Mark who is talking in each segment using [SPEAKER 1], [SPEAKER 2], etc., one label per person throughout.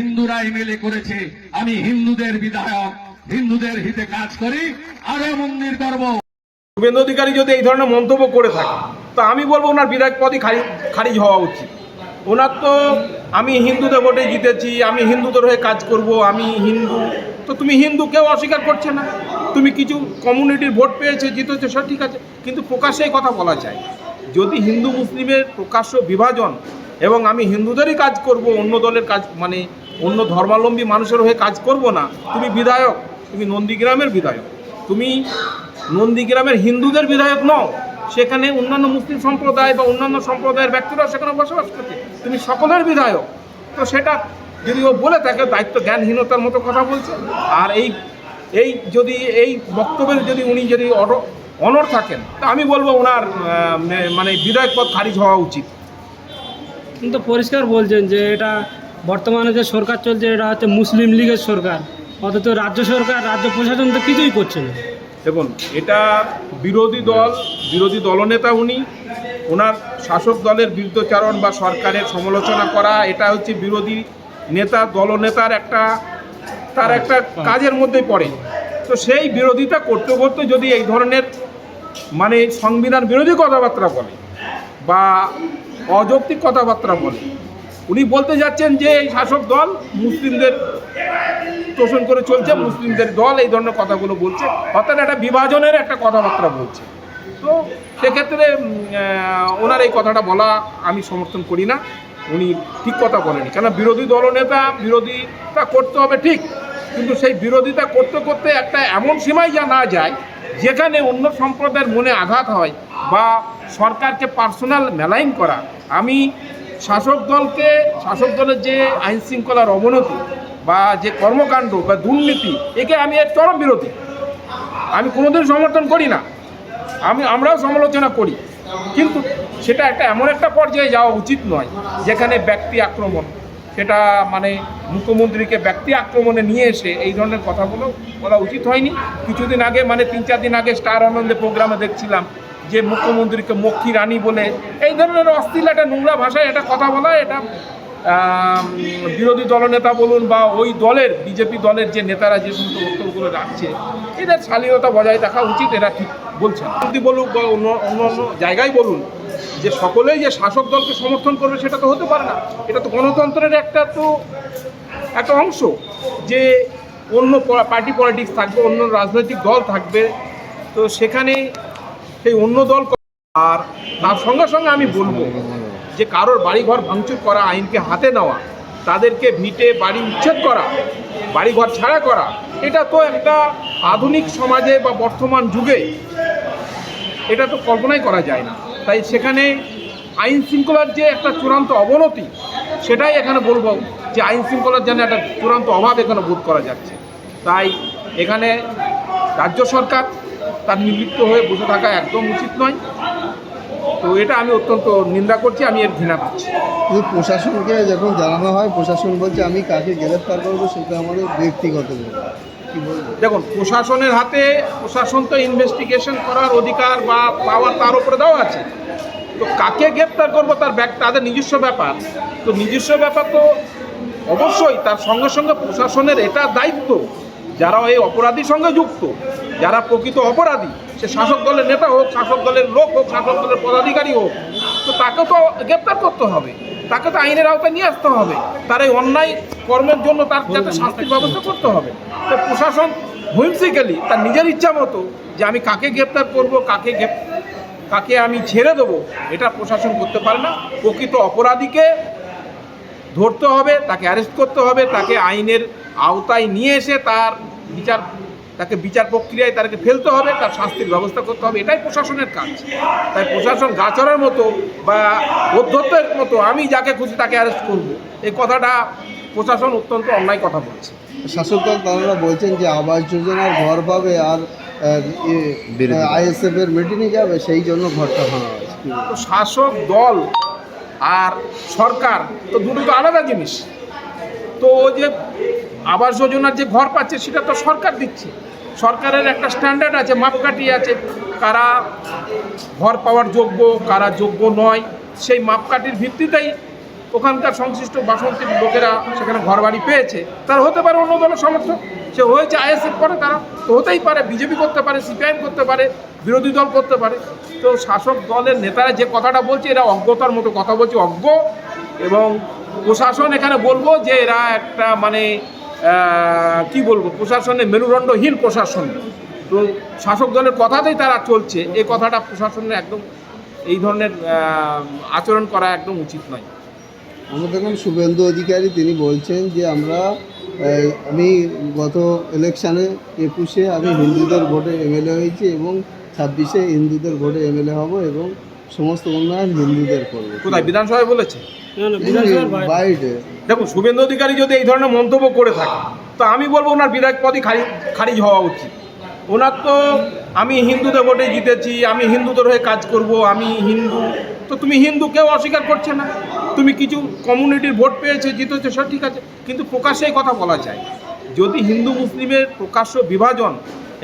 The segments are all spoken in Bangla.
[SPEAKER 1] হিন্দুরাই মিলে করেছে, আমি হিন্দুদের বিধায়ক, হিন্দুদের হিতে কাজ করি, আরও মন্দির করব
[SPEAKER 2] শুভেন্দু অধিকারী যদি এই ধরনের মন্তব্য করে থাকে, তো আমি বলব ওনার বিধায়ক পদই খারিজ হওয়া উচিত। ওনার তো, আমি হিন্দুদের ভোটে জিতেছি, আমি হিন্দুদের হয়ে কাজ করব, আমি হিন্দু, তো তুমি হিন্দু কেউ অস্বীকার করছে না? তুমি কিছু কমিউনিটির ভোট পেয়েছে, জিতেছে, সব ঠিক আছে, কিন্তু প্রকাশ্যে কথা বলা যায়। যদি হিন্দু মুসলিমের প্রকাশ্য বিভাজন এবং আমি হিন্দুদেরই কাজ করব, অন্য দলের কাজ মানে অন্য ধর্মাবলম্বী মানুষের হয়ে কাজ করব না। তুমি বিধায়ক, তুমি নন্দীগ্রামের বিধায়ক। তুমি নন্দীগ্রামের হিন্দুদের বিধায়ক নও। সেখানে অন্যান্য মুসলিম সম্প্রদায় বা অন্যান্য সম্প্রদায়ের ব্যক্তিরাও সেখানে বসবাস করছে। তুমি সকলের বিধায়ক। তো সেটা যদি ও বলে থাকে, দায়িত্ব জ্ঞানহীনতার মতো কথা বলছে। আর এই এই যদি, এই বক্তব্যের যদি উনি যদি অড- অনড় থাকেন, তা আমি বলব ওনার মানে বিধায়ক পদ খারিজ হওয়া উচিত।
[SPEAKER 3] কিন্তু পরিষ্কার বলছেন যে এটা বর্তমানে যে সরকার চলছে, এটা হচ্ছে মুসলিম লীগের সরকার। অথচ রাজ্য সরকার, রাজ্য প্রশাসন তো কিছুই করছে না।
[SPEAKER 2] দেখুন, এটা বিরোধী দল, বিরোধী দলনেতা উনি, ওনার শাসক দলের বিরুদ্ধচারণ বা সরকারের সমালোচনা করা, এটা হচ্ছে বিরোধী নেতা, দলনেতার একটা, তার একটা কাজের মধ্যেই পড়ে। তো সেই বিরোধিতা করতে করতে যদি এই ধরনের মানে সংবিধান বিরোধী কথাবার্তা বলে, বা অযৌক্তিক কথাবার্তা বলে উনি বলতে যাচ্ছেন যে এই শাসক দল মুসলিমদের শোষণ করে চলছে, মুসলিমদের দল এই ধরনের কথাগুলো বলছে, অর্থাৎ একটা বিভাজনের একটা কথাবার্তা বলছে। তো সেক্ষেত্রে ওনার এই কথাটা বলা আমি সমর্থন করি না, উনি ঠিক কথা বলেনি। কেন বিরোধী দলনেতা বিরোধিতা করতে হবে ঠিক, কিন্তু সেই বিরোধিতা করতে করতে একটা এমন সীমায় যা না যায়, যেখানে অন্য সম্প্রদায়ের মনে আঘাত হয় বা সরকারকে পার্সোনাল মেলাইন করা, আমি শাসক দলকে, শাসক দলের যে আইন শৃঙ্খলার অবনতি বা যে কর্মকাণ্ড বা দুর্নীতি, একে আমি এক চরম বিরোধী। আমি কোনোদিন সমর্থন করি না। আমি, আমরাও সমালোচনা করি। কিন্তু সেটা একটা, এমন একটা পর্যায়ে যাওয়া উচিত নয়, যেখানে ব্যক্তি আক্রমণ সেটা মানে মুখ্যমন্ত্রীকে ব্যক্তি আক্রমণে নিয়ে এসে এই ধরনের কথাগুলো বলা উচিত হয়নি কিছুদিন আগে মানে তিন চার দিন আগে স্টার আনন্দে প্রোগ্রামে দেখছিলাম যে মুখ্যমন্ত্রীকে মক্ষী রানী বলে এই ধরনের অশ্লীল একটা নোংরা ভাষায় এটা কথা বলা, এটা বিরোধী দলনেতা বলুন বা ওই দলের, বিজেপি দলের যে নেতারা যে সমস্ত বক্তব্যগুলো রাখছে, এদের শালীনতা বজায় রাখা উচিত, এরা ঠিক বলছে না। যদি বলুক বা অন্য অন্য জায়গায় বলুন যে সকলেই যে শাসক দলকে সমর্থন করবে সেটা তো হতে পারে না। এটা তো গণতন্ত্রের একটা তো, একটা অংশ যে অন্য পার্টি পলিটিক্স থাকবে, অন্য রাজনৈতিক দল থাকবে। তো সেখানে সেই অন্য দল আর তার সঙ্গে সঙ্গে আমি বলব যে কারোর বাড়িঘর ভাঙচুর করা, আইনকে হাতে নেওয়া, তাদেরকে ভিটে বাড়ি উচ্ছেদ করা, বাড়িঘর ছাড়া করা, এটা তো একটা আধুনিক সমাজে বা বর্তমান যুগে এটা তো কল্পনাই করা যায় না। তাই সেখানে আইন শৃঙ্খলার যে একটা চূড়ান্ত অবনতি, সেটাই এখানে বলব যে আইন শৃঙ্খলার যেন একটা চূড়ান্ত অভাব এখানে বোধ করা যাচ্ছে। তাই এখানে রাজ্য সরকার তার নিবৃত্ত হয়ে বসে থাকা একদম উচিত নয়। তো এটা আমি অত্যন্ত নিন্দা করছি, আমি এর ঘৃণা করছি।
[SPEAKER 4] প্রশাসনকে যখন জানানো হয়, প্রশাসন বলছে, আমি কাকে গ্রেফতার করব, সেটা আমাদের ব্যক্তিগত
[SPEAKER 2] দেখুন, প্রশাসনের হাতে প্রশাসন তো ইনভেস্টিগেশন করার অধিকার বা পাওয়ার তার উপরে দেওয়া আছে। তো কাকে গ্রেপ্তার করব তার ব্যাগ তাদের নিজস্ব ব্যাপার। তো নিজস্ব ব্যাপার তো অবশ্যই তার সঙ্গে সঙ্গে প্রশাসনের এটা দায়িত্ব। যারা এই অপরাধীর সঙ্গে যুক্ত যারা প্রকৃত অপরাধী সে শাসক দলের নেতা হোক শাসক দলের লোক হোক শাসক দলের পদাধিকারী হোক তো তাকে তো গ্রেপ্তার করতে হবে তাকে তো আইনের আওতায় নিয়ে আসতে হবে তার এই অন্যায় কর্মের জন্য তার যাতে শাস্তির ব্যবস্থা করতে হবে। তো প্রশাসন হুইমসিক্যালি তার নিজের ইচ্ছা মতো যে আমি কাকে গ্রেপ্তার করব কাকে কাকে আমি ছেড়ে দেবো এটা প্রশাসন করতে পারে না। প্রকৃত অপরাধীকে ধরতে হবে তাকে অ্যারেস্ট করতে হবে তাকে আইনের আওতায় নিয়ে এসে তার বিচার তাকে বিচার প্রক্রিয়ায় তাকে ফেলতে হবে তার শাস্তির ব্যবস্থা করতে হবে এটাই প্রশাসনের কাজ। তাই প্রশাসন গাছড়ার মতো বা অধ্যত্বের মতো আমি যাকে খুশি তাকে অ্যারেস্ট করব। এই কথাটা প্রশাসন অত্যন্ত অন্যায় কথা বলছে।
[SPEAKER 4] শাসক দল তারা বলছেন যে আবাস যোজনার ঘর পাবে আর আইএসএফ এর মিটিংয়ে যাবে সেই জন্য ঘরটা ভাঙা হয়েছে।
[SPEAKER 2] তো শাসক দল আর সরকার তো দুটো তো আলাদা জিনিস। তো ও যে আবাস যোজনার যে ঘর পাচ্ছে, সেটা তো সরকার দিচ্ছে। সরকারের একটা স্ট্যান্ডার্ড আছে, মাপকাঠি আছে, কারা ঘর পাওয়ার যোগ্য, কারা যোগ্য নয়, সেই মাপকাঠির ভিত্তিতেই ওখানকার সংশ্লিষ্ট বাসন্তীর লোকেরা সেখানে ঘর বাড়ি পেয়েছে। তারা হতে পারে অন্য দলের সমর্থক, সে হয়েছে আইএসএফ করে তারা, তো হতেই পারে, বিজেপি করতে পারে, সিপিআইএম করতে পারে, বিরোধী দল করতে পারে। তো শাসক দলের নেতারা যে কথাটা বলছে, এরা অজ্ঞতার মতো কথা বলছে, অজ্ঞ। এবং প্রশাসন এখানে বলব যে, এরা একটা মানে কি বলব, প্রশাসনের মেরুদণ্ডহীন প্রশাসন। তো শাসক দলের কথাতেই তারা চলছে, এই কথাটা প্রশাসনের একদম এই ধরনের আচরণ করা একদম উচিত নয়।
[SPEAKER 4] আমরা দেখুন শুভেন্দু অধিকারী, তিনি বলছেন যে আমরা আমি গত ইলেকশানে একুশে আমি হিন্দুদের ভোটে এমএলএ হয়েছি এবং ছাব্বিশে হিন্দুদের ভোটে এমএলএ হব এবং সমস্ত উন্নয়ন হিন্দুদের করব।
[SPEAKER 2] কোথায়? বিধানসভায় বলেছে?
[SPEAKER 3] না না বাইরে।
[SPEAKER 4] বাইরে।
[SPEAKER 2] দেখুন শুভেন্দু অধিকারী যদি এই ধরনের মন্তব্য করে থাকে তো আমি বলব ওনার বিধায়ক পদই খারিজ খারিজ হওয়া উচিত। ওনার তো আমি হিন্দুদের ভোটে জিতেছি আমি হিন্দুদের হয়ে কাজ করব আমি হিন্দু তো তুমি হিন্দু কেউ অস্বীকার করছে না? তুমি কিছু কমিউনিটির ভোট পেয়েছে জিতেছো সব ঠিক আছে। কিন্তু প্রকাশ্যে কথা বলা যায়। যদি হিন্দু মুসলিমের প্রকাশ্য বিভাজন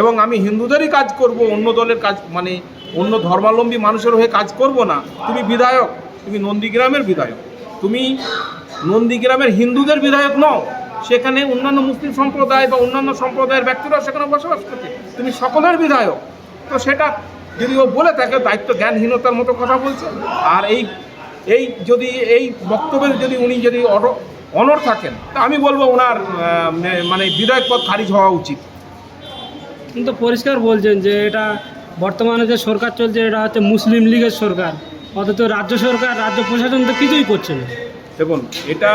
[SPEAKER 2] এবং আমি হিন্দুদেরই কাজ করব অন্য দলের কাজ মানে অন্য ধর্মাবলম্বী মানুষের হয়ে কাজ করব না। তুমি বিধায়ক, তুমি নন্দীগ্রামের বিধায়ক। তুমি নন্দীগ্রামের হিন্দুদের বিধায়ক নও। সেখানে অন্যান্য মুসলিম সম্প্রদায় বা অন্যান্য সম্প্রদায়ের ব্যক্তিরা সেখানে বসবাস করছে। তুমি সকলের বিধায়ক। তো সেটা যদি ও বলে থাকে, দায়িত্ব জ্ঞানহীনতার মতো কথা বলছে। আর এই এই যদি, এই বক্তব্যের যদি উনি যদি অনড় থাকেন, তা আমি বলব ওনার মানে বিধায়ক পদ খারিজ হওয়া উচিত।
[SPEAKER 3] কিন্তু পরিষ্কার বলছেন যে এটা বর্তমানে যে সরকার চলছে, এটা হচ্ছে মুসলিম লীগের সরকার। অথচ রাজ্য সরকার, রাজ্য প্রশাসন তো কিছুই করছে না।
[SPEAKER 2] দেখুন, এটা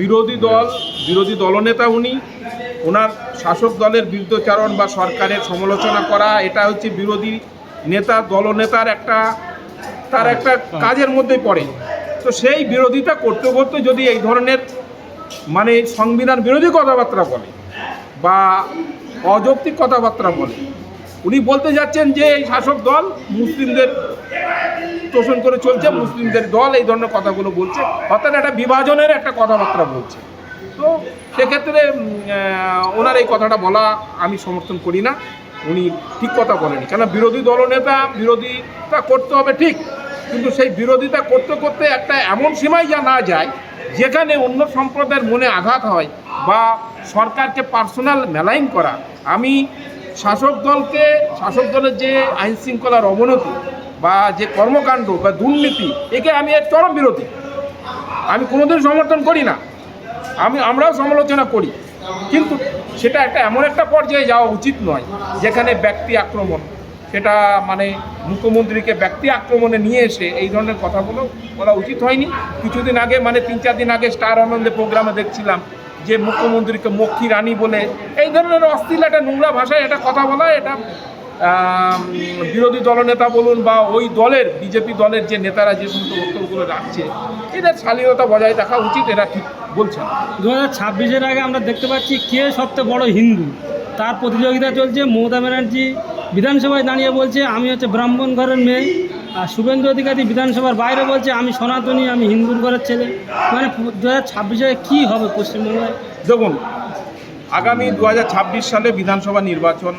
[SPEAKER 2] বিরোধী দল, বিরোধী দলনেতা উনি, ওনার শাসক দলের বিরুদ্ধচারণ বা সরকারের সমালোচনা করা, এটা হচ্ছে বিরোধী নেতা, দলনেতার একটা, তার একটা কাজের মধ্যেই পড়ে। তো সেই বিরোধিতা করতে করতে যদি এই ধরনের মানে সংবিধান বিরোধী কথাবার্তা বলে, বা অযৌক্তিক কথাবার্তা বলে উনি বলতে যাচ্ছেন যে এই শাসক দল মুসলিমদের শোষণ করে চলছে, মুসলিমদের দল এই ধরনের কথাগুলো বলছে। অর্থাৎ একটা বিভাজনের একটা কথাবার্তা বলছে। তো সেক্ষেত্রে ওনার এই কথাটা বলা আমি সমর্থন করি না। উনি ঠিক কথা বলেনি কেন বিরোধী দলনেতা বিরোধিতা করতে হবে ঠিক, কিন্তু সেই বিরোধিতা করতে করতে একটা এমন সীমায় যা না যায়, যেখানে অন্য সম্প্রদায়ের মনে আঘাত হয় বা সরকারকে পার্সোনাল মেলাইন করা, আমি শাসক দলকে, শাসক দলের যে আইন শৃঙ্খলার অবনতি বা যে কর্মকাণ্ড বা দুর্নীতি, একে আমি এর চরম বিরোধী। আমি কোনোদিন সমর্থন করি না। আমি, আমরাও সমালোচনা করি। কিন্তু সেটা একটা এমন একটা পর্যায়ে যাওয়া উচিত নয়, যেখানে ব্যক্তি আক্রমণ, সেটা মানে মুখ্যমন্ত্রীকে ব্যক্তি আক্রমণে নিয়ে এসে এই ধরনের কথাগুলো বলা উচিত হয়নি। কিছুদিন আগে মানে তিন, চার দিন আগে স্টার আনন্দে প্রোগ্রামে দেখছিলাম যে মুখ্যমন্ত্রীকে মক্ষী রানী বলে, এই ধরনের অস্থির একটা নোংরা ভাষায় এটা কথা বলা, এটা বিরোধী দলনেতা বলুন বা ওই দলের, বিজেপি দলের যে নেতারা যে সমস্ত বক্তব্যগুলো রাখছে, এদের শালীনতা বজায় রাখা উচিত, এরা ঠিক বলছে না।
[SPEAKER 3] দু হাজার আগে আমরা দেখতে পাচ্ছি কে সবচেয়ে বড় হিন্দু। তার প্রতিযোগিতা চলছে, মমতা ব্যানার্জি বিধানসভায় দাঁড়িয়ে বলছে, আমি হচ্ছে ব্রাহ্মণ ঘরের মেয়ে। আর শুভেন্দু অধিকারী বিধানসভার বাইরে বলছে, আমি সনাতনী, আমি হিন্দুর ঘরের ছেলে। মানে দু হাজার ছাব্বিশে কী হবে পশ্চিমবঙ্গে?
[SPEAKER 2] দেখুন, আগামী দু হাজার ছাব্বিশ সালে বিধানসভা নির্বাচন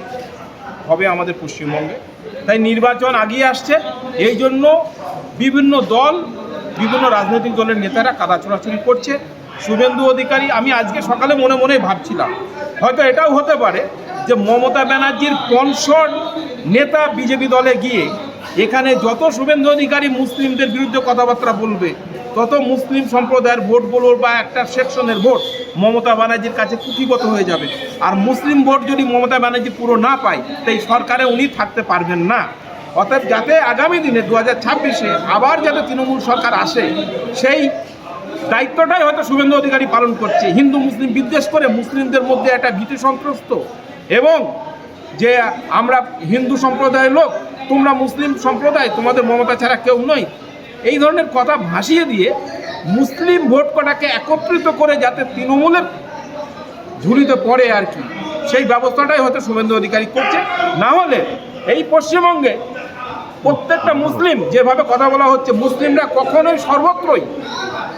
[SPEAKER 2] হবে আমাদের পশ্চিমবঙ্গে। তাই নির্বাচন আগিয়ে আসছে। এই জন্য বিভিন্ন দল, বিভিন্ন রাজনৈতিক দলের নেতারা কাদা ছোড়াছুড়ি করছে। শুভেন্দু অধিকারী, আমি আজকে সকালে মনে মনে ভাবছিলাম, হয়তো এটাও হতে পারে যে মমতা ব্যানার্জির কনসর্ট নেতা বিজেপি দলে গিয়ে এখানে যত শুভেন্দু অধিকারী মুসলিমদের বিরুদ্ধে কথাবার্তা বলবে, তত মুসলিম সম্প্রদায়ের ভোট বলব বা একটা সেকশনের ভোট মমতা ব্যানার্জির কাছে কুঠিগত হয়ে যাবে। আর মুসলিম ভোট যদি মমতা ব্যানার্জি পুরো না পায়, তাই সরকারে উনি থাকতে পারবেন না। অর্থাৎ যাতে আগামী দিনে দু হাজার ছাব্বিশে আবার যাতে তৃণমূল সরকার আসে, সেই দায়িত্বটাই হয়তো শুভেন্দু অধিকারী পালন করছে। হিন্দু, মুসলিম বিদ্বেষ করে মুসলিমদের মধ্যে একটা ভীতি সন্ত্রস্ত। এবং যে আমরা হিন্দু সম্প্রদায়ের লোক তোমরা মুসলিম সম্প্রদায়, তোমাদের মমতা ছাড়া কেউ নই। এই ধরনের কথা ভাসিয়ে দিয়ে মুসলিম ভোট কটাকে একত্রিত করে যাতে তৃণমূলের ঝুলিতে পড়ে আর কি, সেই ব্যবস্থাটাই হয়তো শুভেন্দু অধিকারী করছে। না হলে এই পশ্চিমবঙ্গে প্রত্যেকটা মুসলিম, যেভাবে কথা বলা হচ্ছে, মুসলিমরা কখনোই সর্বত্রই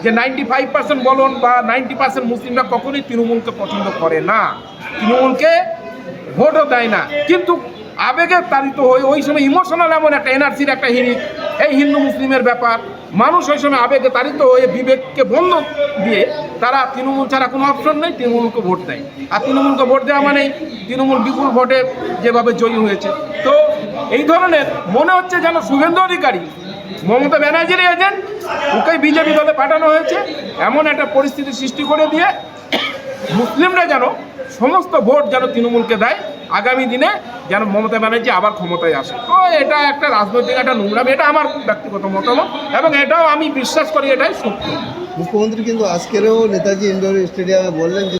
[SPEAKER 2] যে নাইনটি ফাইভ পার্সেন্ট বলুন বা নাইনটি পার্সেন্ট মুসলিমরা কখনোই তৃণমূলকে পছন্দ করে না। তৃণমূলকে ভোটও দেয় না। কিন্তু আবেগে তাড়িত হয়ে ওই সময় ইমোশনাল এমন একটা এনার্জির একটা হিরিক এই হিন্দু মুসলিমের ব্যাপার। মানুষ ওই সময় আবেগে তাড়িত হয়ে বিবেককে বন্ধ দিয়ে তারা তৃণমূল ছাড়া কোনো অপশন নেই, তৃণমূলকে ভোট দেয়। আর তৃণমূলকে ভোট দেওয়া মানেই তৃণমূল বিপুল ভোটে যেভাবে জয়ী হয়েছে। তো এই ধরনের মনে হচ্ছে যেন শুভেন্দু অধিকারী, মমতা ব্যানার্জির এজেন্ট ওকে বিজেপি দলে পাঠানো হয়েছে। এমন একটা পরিস্থিতি সৃষ্টি করে দিয়ে মুসলিমরা যেন সমস্ত ভোট যেন তৃণমূলকে দেয়। আগামী দিনে যেন মমতা ব্যানার্জি আবার ক্ষমতায় আসে। তো এটা একটা রাজনৈতিক একটা নোংরামি, এটা আমার ব্যক্তিগত মতামত এবং এটাও আমি বিশ্বাস করি এটাই সত্য।
[SPEAKER 4] মুখ্যমন্ত্রী কিন্তু আজকেরও নেতাজি ইন্ডোর স্টেডিয়ামে বললেন যে